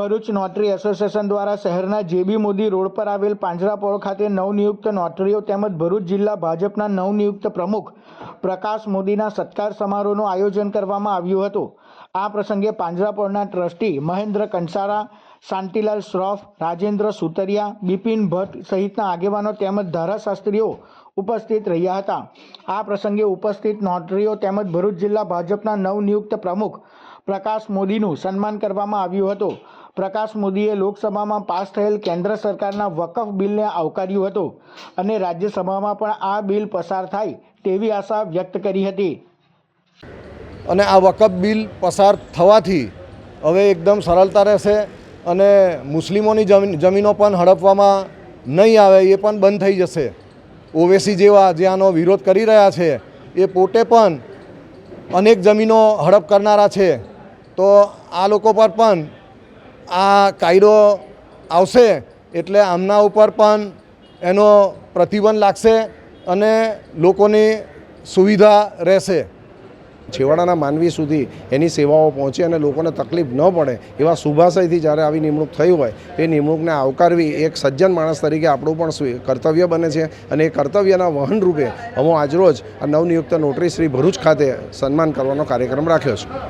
Bharuch notary association દ્વારા શહેરના જેબી Modi road પર આવેલ પાંજરાપોળ ખાતે નવનિયુક્ત નોટરીઓ તેમજ ભરૂચ જિલ્લા ભાજપના નવનિયુક્ત પ્રમુખ પ્રકાશ મોદીના સત્કાર સમારોહનું આયોજન કરવામાં આવ્યું હતું. આ પ્રસંગે પાંજરાપોળના ટ્રસ્ટી મહેન્દ્ર કંસારા, શાંતિલાલ શ્રોફ, રાજેન્દ્ર સુતરિયા, બિપિન ભટ્ટ સહિતના આગેવાનો તેમજ ધારાશાસ્ત્રીઓ ઉપસ્થિત રહ્યા હતા. આ પ્રસંગે ઉપસ્થિત નોટરીઓ તેમજ ભરૂચ જિલ્લા ભાજપના નવનિયુક્ત પ્રમુખ પ્રકાશ મોદીનું સન્માન કરવામાં આવ્યું હતું. પ્રકાશ મોદીએ લોકસભામાં પાસ થયેલ કેન્દ્ર સરકારના વકફ બિલને આવકાર્યું હતું અને રાજ્યસભામાં પણ આ બિલ પસાર થાય તેવી આશા વ્યક્ત કરી હતી. અને આ વકફ બિલ પસાર થવાથી હવે એકદમ સરળતા રહેશે અને મુસ્લિમોની જમીન પણ હડપવામાં નહીં આવે, એ પણ બંધ થઈ જશે. ઓવેસી જેવા જે આનો વિરોધ કરી રહ્યા છે, એ પોતે પણ અનેક જમીનો હડપ કરનારા છે. તો આ લોકો પર પણ આ કાયદો આવશે એટલે આમના ઉપર પણ એનો પ્રતિબંધ લાગશે અને લોકોની સુવિધા રહેશે. છેવાડાના માનવી સુધી એની સેવાઓ પહોંચે અને લોકોને તકલીફ ન પડે એવા શુભાશયથી જ્યારે આવી નિમણૂક થઈ હોય, એ નિમણૂકને આવકારવી એક સજ્જન માણસ તરીકે આપણું પણ કર્તવ્ય બને છે અને એ કર્તવ્યના વહન રૂપે અમે આજરોજ આ નવનિયુક્ત નોટરી શ્રી ભરૂચ ખાતે સન્માન કરવાનો કાર્યક્રમ રાખ્યો છે.